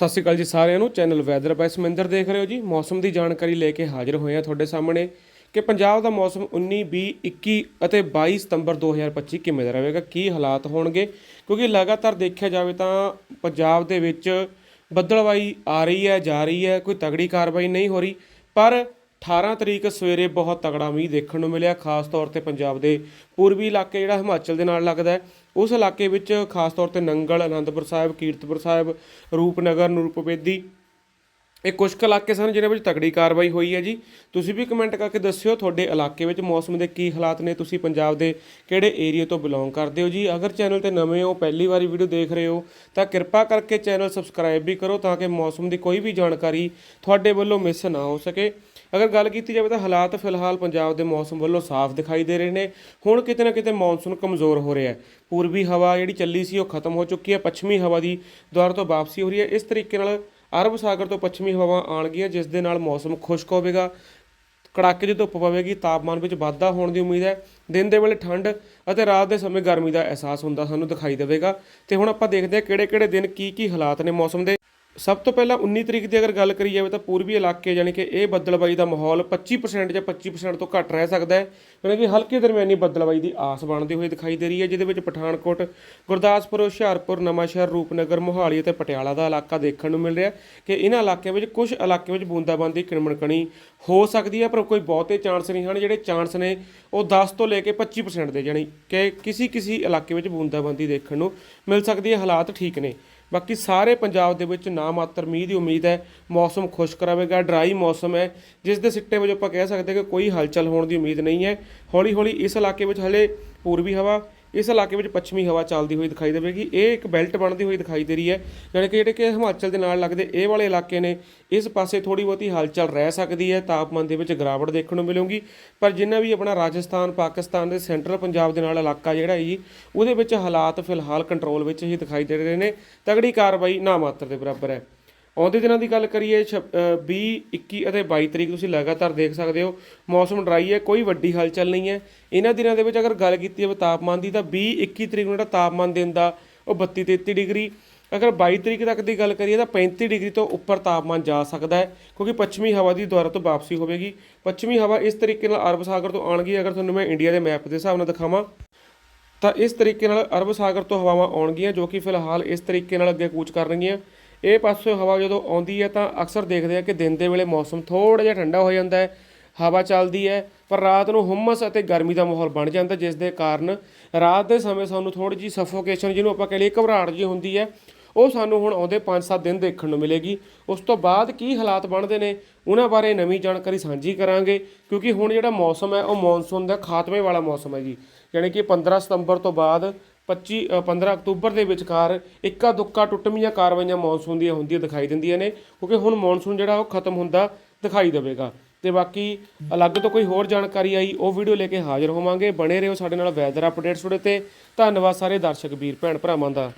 ਸਤਿ ਸ਼੍ਰੀ ਅਕਾਲ ਜੀ ਸਾਰਿਆਂ ਨੂੰ। ਚੈਨਲ ਵੈਦਰ ਬਾਈ ਸਮਿੰਦਰ ਦੇਖ ਰਹੇ ਹੋ ਜੀ। ਮੌਸਮ ਦੀ ਜਾਣਕਾਰੀ ਲੈ ਕੇ ਹਾਜ਼ਰ ਹੋਏ ਆ ਤੁਹਾਡੇ ਸਾਹਮਣੇ ਕਿ ਪੰਜਾਬ ਦਾ ਮੌਸਮ 19 20 21 ਅਤੇ 22 ਸਤੰਬਰ 2025 ਕਿਵੇਂ ਦਾ ਰਹੇਗਾ, ਕੀ ਹਾਲਾਤ ਹੋਣਗੇ? ਕਿਉਂਕਿ ਲਗਾਤਾਰ ਦੇਖਿਆ ਜਾਵੇ ਤਾਂ ਪੰਜਾਬ ਦੇ ਵਿੱਚ ਬੱਦਲਵਾਈ ਆ ਰਹੀ ਹੈ, ਜਾ ਰਹੀ ਹੈ, ਕੋਈ ਤਗੜੀ ਕਾਰਵਾਈ ਨਹੀਂ ਹੋ ਰਹੀ। ਪਰ 18 ਤਰੀਕ ਸਵੇਰੇ ਬਹੁਤ ਤਗੜਾ ਮੀਂਹ ਦੇਖਣ ਨੂੰ ਮਿਲਿਆ। ਖਾਸ ਤੌਰ ਤੇ ਪੰਜਾਬ ਦੇ ਪੂਰਬੀ ਇਲਾਕੇ ਜਿਹੜਾ ਹਿਮਾਚਲ ਦੇ ਨਾਲ ਲੱਗਦਾ ਹੈ। ਉਸ ਇਲਾਕੇ ਵਿੱਚ ਖਾਸ ਤੌਰ ਤੇ ਨੰਗਲ, ਅਨੰਦਪੁਰ ਸਾਹਿਬ, ਕੀਰਤਪੁਰ ਸਾਹਿਬ, ਰੂਪਨਗਰ ਨੂਰਪਬੇਦੀ ਇਹ ਕੁਝ ਕੁ ਇਲਾਕੇ ਸਨ ਜਿਨ੍ਹਾਂ ਵਿੱਚ ਤਕੜੀ ਕਾਰਵਾਈ ਹੋਈ ਹੈ ਜੀ। ਤੁਸੀਂ ਵੀ ਕਮੈਂਟ ਕਰਕੇ ਦੱਸਿਓ ਤੁਹਾਡੇ ਇਲਾਕੇ ਵਿੱਚ ਮੌਸਮ ਦੇ ਕੀ ਹਾਲਾਤ ਨੇ, ਤੁਸੀਂ ਪੰਜਾਬ ਦੇ ਕਿਹੜੇ ਏਰੀਆ ਤੋਂ ਬਿਲੋਂਗ ਕਰਦੇ ਹੋ ਜੀ? ਅਗਰ ਚੈਨਲ ਤੇ ਨਵੇਂ ਹੋ, ਪਹਿਲੀ ਵਾਰੀ ਵੀਡੀਓ ਦੇਖ ਰਹੇ ਹੋ, ਤਾਂ ਕਿਰਪਾ ਕਰਕੇ ਚੈਨਲ ਸਬਸਕ੍ਰਾਈਬ ਵੀ ਕਰੋ ਤਾਂ ਕਿ ਮੌਸਮ ਦੀ ਕੋਈ ਵੀ ਜਾਣਕਾਰੀ ਤੁਹਾਡੇ ਵੱਲੋਂ ਮਿਸ ਨਾ ਹੋ ਸਕੇ। ਅਗਰ ਗੱਲ ਕੀਤੀ ਜਾਵੇ ਤਾਂ ਹਾਲਾਤ ਫਿਲਹਾਲ ਪੰਜਾਬ ਦੇ ਮੌਸਮ ਵੱਲੋਂ ਸਾਫ਼ ਦਿਖਾਈ ਦੇ ਰਹੇ ਨੇ। ਹੁਣ ਕਿਤੇ ਨਾ ਕਿਤੇ ਮੌਨਸੂਨ ਕਮਜ਼ੋਰ ਹੋ ਰਿਹਾ ਹੈ। ਪੂਰਬੀ ਹਵਾ ਜਿਹੜੀ ਚੱਲੀ ਸੀ ਉਹ ਖਤਮ ਹੋ ਚੁੱਕੀ ਹੈ। ਪੱਛਮੀ ਹਵਾ ਦੀ ਦੁਆਰਾ ਤੋਂ ਵਾਪਸੀ ਹੋ ਰਹੀ ਹੈ। ਇਸ ਤਰੀਕੇ ਨਾਲ ਅਰਬ ਸਾਗਰ ਤੋਂ ਪੱਛਮੀ ਹਵਾ ਆਣਗੀਆਂ ਜਿਸ ਦੇ ਨਾਲ ਮੌਸਮ ਖੁਸ਼ਕ ਹੋਵੇਗਾ। ਕੜਾਕੇ ਦੀ ਧੁੱਪ ਪਵੇਗੀ। ਤਾਪਮਾਨ ਵਿੱਚ ਵਾਧਾ ਹੋਣ ਦੀ ਉਮੀਦ ਹੈ। ਦਿਨ ਦੇ ਵੇਲੇ ਠੰਡ ਅਤੇ ਰਾਤ ਦੇ ਸਮੇਂ ਗਰਮੀ ਦਾ ਅਹਿਸਾਸ ਹੁੰਦਾ ਸਾਨੂੰ ਦਿਖਾਈ ਦੇਵੇਗਾ। ਤੇ ਹੁਣ ਆਪਾਂ ਦੇਖਦੇ ਹਾਂ ਕਿਹੜੇ ਕਿਹੜੇ ਦਿਨ ਕੀ ਕੀ ਹਾਲਾਤ ਨੇ ਮੌਸਮ ਦੇ। ਸਭ ਤੋਂ ਪਹਿਲਾਂ 19 ਤਰੀਕ ਦੀ ਅਗਰ ਗੱਲ ਕਰੀ ਜਾਵੇ ਤਾਂ ਪੂਰਬੀ ਇਲਾਕੇ ਯਾਨੀ ਕਿ ਇਹ ਬੱਦਲਬਾਈ ਦਾ ਮਾਹੌਲ 25% ਜਾਂ 25% ਤੋਂ ਘੱਟ ਰਹਿ ਸਕਦਾ ਹੈ। ਯਾਨੀ ਕਿ ਹਲਕੇ ਦਰਮਿਆਨੀ ਬੱਦਲਬਾਈ ਦੀ ਆਸ ਬਣਦੀ ਹੋਈ ਦਿਖਾਈ ਦੇ ਰਹੀ ਹੈ, ਜਿਹਦੇ ਵਿੱਚ ਪਠਾਨਕੋਟ, ਗੁਰਦਾਸਪੁਰ, ਹੁਸ਼ਿਆਰਪੁਰ, ਨਵਾਂਸ਼ਹਿਰ, ਰੂਪਨਗਰ, ਮੋਹਾਲੀ ਅਤੇ ਪਟਿਆਲਾ ਦਾ ਇਲਾਕਾ ਦੇਖਣ ਨੂੰ ਮਿਲ ਰਿਹਾ ਕਿ ਇਹਨਾਂ ਇਲਾਕਿਆਂ ਵਿੱਚ ਕੁਝ ਇਲਾਕਿਆਂ ਵਿੱਚ ਬੂੰਦਾਬਾਂਦੀ ਕਿਣਮਣਕਣੀ ਹੋ ਸਕਦੀ ਹੈ, ਪਰ ਕੋਈ ਬਹੁਤੇ ਚਾਂਸ ਨਹੀਂ ਹਨ। ਜਿਹੜੇ ਚਾਂਸ ਨੇ, ਉਹ 10 ਤੋਂ ਲੈ ਕੇ 25% ਦੇ, ਜਾਣੀ ਕਿ ਕਿਸੇ ਕਿਸੇ ਇਲਾਕੇ ਵਿੱਚ ਬੂੰਦਾਬਾਂਦੀ ਦੇਖਣ ਨੂੰ ਮਿਲ ਸਕਦੀ ਹੈ। ਹਾਲਾਤ ਠੀਕ ਨੇ। ਬਾਕੀ ਸਾਰੇ ਪੰਜਾਬ ਦੇ ਵਿੱਚ ਨਾ ਮਾਤਰ ਮੀਂਹ ਦੀ ਉਮੀਦ ਹੈ, ਮੌਸਮ ਖੁਸ਼ਕ ਰਹੇਗਾ, ਡਰਾਈ ਮੌਸਮ ਹੈ, ਜਿਸ ਦੇ ਸਿੱਟੇ ਵਜੋਂ ਆਪਾਂ ਕਹਿ ਸਕਦੇ ਕਿ ਕੋਈ ਹਲਚਲ ਹੋਣ ਦੀ ਉਮੀਦ ਨਹੀਂ ਹੈ। ਹੌਲੀ ਹੌਲੀ ਇਸ ਇਲਾਕੇ ਵਿੱਚ ਹਲੇ ਪੂਰਬੀ ਹਵਾ ਇਸ ਇਲਾਕੇ ਵਿੱਚ ਪੱਛਮੀ ਹਵਾ ਚੱਲਦੀ ਹੋਈ ਦਿਖਾਈ ਦੇਵੇਗੀ। ਇਹ ਇੱਕ ਬੈਲਟ ਬਣਦੀ ਹੋਈ ਦਿਖਾਈ ਦੇ ਰਹੀ ਹੈ ਯਾਨੀ ਕਿ ਜਿਹੜੇ ਕਿ ਹਿਮਾਚਲ ਦੇ ਨਾਲ ਲੱਗਦੇ ਇਹ ਵਾਲੇ ਇਲਾਕੇ ਨੇ, ਇਸ ਪਾਸੇ ਥੋੜੀ ਬਹੁਤੀ ਹਲਚਲ ਰਹਿ ਸਕਦੀ ਹੈ, ਤਾਪਮਾਨ ਦੇ ਵਿੱਚ ਗਿਰਾਵਟ ਦੇਖਣ ਨੂੰ ਮਿਲੂਗੀ। ਪਰ ਜਿੰਨਾ ਵੀ ਆਪਣਾ ਰਾਜਸਥਾਨ, ਪਾਕਿਸਤਾਨ ਦੇ ਸੈਂਟਰਲ ਪੰਜਾਬ ਦੇ ਨਾਲ ਇਲਾਕਾ ਜਿਹੜਾ ਹੈ ਜੀ, ਉਹਦੇ ਵਿੱਚ ਹਾਲਾਤ ਫਿਲਹਾਲ ਕੰਟਰੋਲ ਵਿੱਚ ਹੀ ਦਿਖਾਈ ਦੇ ਰਹੇ ਨੇ। ਤਗੜੀ ਕਾਰਵਾਈ ਨਾ ਮਾਤਰ ਦੇ ਬਰਾਬਰ ਹੈ। ਆਉਂਦੇ ਦਿਨਾਂ ਦੀ ਗੱਲ ਕਰੀਏ 20 21 ਅਤੇ 22 ਤਰੀਕ ਤੁਸੀਂ ਲਗਾਤਾਰ ਦੇਖ ਸਕਦੇ ਹੋ, ਮੌਸਮ ਡਰਾਈ ਹੈ, ਕੋਈ ਵੱਡੀ ਹਲਚਲ ਨਹੀਂ ਹੈ। ਇਹਨਾਂ ਦਿਨਾਂ ਦੇ ਵਿੱਚ ਅਗਰ ਗੱਲ ਕੀਤੀ ਜਾਵੇ ਤਾਪਮਾਨ ਦੀ ਤਾਂ 20 21 ਤਰੀਕ ਨੂੰ ਜਿਹੜਾ ਤਾਪਮਾਨ ਦਿਨ ਦਾ, ਉਹ 32 33 ਡਿਗਰੀ। ਅਗਰ 22 ਤਰੀਕ ਤੱਕ ਦੀ ਗੱਲ ਕਰੀਏ ਤਾਂ 35 ਡਿਗਰੀ ਤੋਂ ਉੱਪਰ ਤਾਪਮਾਨ ਜਾ ਸਕਦਾ ਹੈ, ਕਿਉਂਕਿ ਪੱਛਮੀ ਹਵਾ ਦੀ ਦੁਆਰਾ ਤੋਂ ਵਾਪਸੀ ਹੋਵੇਗੀ। ਪੱਛਮੀ ਹਵਾ ਇਸ ਤਰੀਕੇ ਨਾਲ ਅਰਬ ਸਾਗਰ ਤੋਂ ਆਣਗੀ ਅਗਰ ਤੁਹਾਨੂੰ ਮੈਂ ਇੰਡੀਆ ਦੇ ਮੈਪ ਦੇ ਹਿਸਾਬ ਨਾਲ ਦਿਖਾਵਾਂ, ਤਾਂ ਇਸ ਤਰੀਕੇ ਨਾਲ ਅਰਬ ਸਾਗਰ ਤੋਂ ਹਵਾਵਾਂ ਆਉਣਗੀਆਂ, ਜੋ ਕਿ ਫਿਲਹਾਲ ਇਸ ਤਰੀਕੇ ਨਾਲ ਅੱਗੇ ਕੂਚ ਕਰਨਗੀਆਂ। ਇਹ ਪਾਸੇ ਹਵਾ ਜਦੋਂ ਆਉਂਦੀ ਹੈ ਤਾਂ ਅਕਸਰ ਦੇਖਦੇ ਆ ਕਿ ਦਿਨ ਦੇ ਵੇਲੇ ਮੌਸਮ ਥੋੜਾ ਜਿਹਾ ਠੰਡਾ ਹੋ ਜਾਂਦਾ ਹੈ, ਹਵਾ ਚੱਲਦੀ ਹੈ, ਪਰ ਰਾਤ ਨੂੰ ਹੁਮਸ ਅਤੇ ਗਰਮੀ ਦਾ ਮਾਹੌਲ ਬਣ ਜਾਂਦਾ, ਜਿਸ ਦੇ ਕਾਰਨ ਰਾਤ ਦੇ ਸਮੇਂ ਸਾਨੂੰ ਥੋੜੀ ਜਿਹੀ ਸਫੋਕੇਸ਼ਨ ਜਿਹਨੂੰ ਆਪਾਂ ਕਹਿੰਦੇ ਘਬਰਾਹਟ ਜੀ ਹੁੰਦੀ ਹੈ, ਉਹ ਸਾਨੂੰ ਹੁਣ ਆਉਂਦੇ 5-7 ਦਿਨ ਦੇਖਣ ਨੂੰ ਮਿਲੇਗੀ। ਉਸ ਤੋਂ ਬਾਅਦ ਕੀ ਹਾਲਾਤ ਬਣਦੇ ਨੇ, ਉਹਨਾਂ ਬਾਰੇ ਨਵੀਂ ਜਾਣਕਾਰੀ ਸਾਂਝੀ ਕਰਾਂਗੇ, ਕਿਉਂਕਿ ਹੁਣ ਜਿਹੜਾ ਮੌਸਮ ਹੈ, ਉਹ ਮੌਨਸੂਨ ਦਾ ਖਾਤਮੇ ਵਾਲਾ ਮੌਸਮ ਹੈ ਜੀ। ਯਾਨੀ ਕਿ 15 ਸਤੰਬਰ ਤੋਂ ਬਾਅਦ 25 ਅ, 15 ਅਕਤੂਬਰ ਦੇ ਵਿਚਕਾਰ ਇੱਕਾ ਦੁੱਕਾ ਟੁੱਟਵੀਆਂ ਕਾਰਵਾਈਆਂ ਮੌਨਸੂਨ ਦੀਆਂ ਹੁੰਦੀਆਂ ਦਿਖਾਈ ਦਿੰਦੀਆਂ ਨੇ ਕਿਉਂਕਿ ਹੁਣ ਮੌਨਸੂਨ ਜਿਹੜਾ ਉਹ ਖਤਮ ਹੁੰਦਾ ਦਿਖਾਈ ਦੇਵੇਗਾ। ਤੇ ਬਾਕੀ ਅਲੱਗ ਤੋਂ ਕੋਈ ਹੋਰ ਜਾਣਕਾਰੀ ਆਈ ਉਹ ਵੀਡੀਓ ਲੈ ਕੇ ਹਾਜ਼ਰ ਹੋਵਾਂਗੇ। ਬਣੇ ਰਹੋ ਸਾਡੇ ਨਾਲ ਵੈਦਰ ਅਪਡੇਟਸ ਉੜੇ ਤੇ। ਧੰਨਵਾਦ ਸਾਰੇ ਦਰਸ਼ਕ ਵੀਰ ਭੈਣ ਭਰਾਵਾਂ ਦਾ।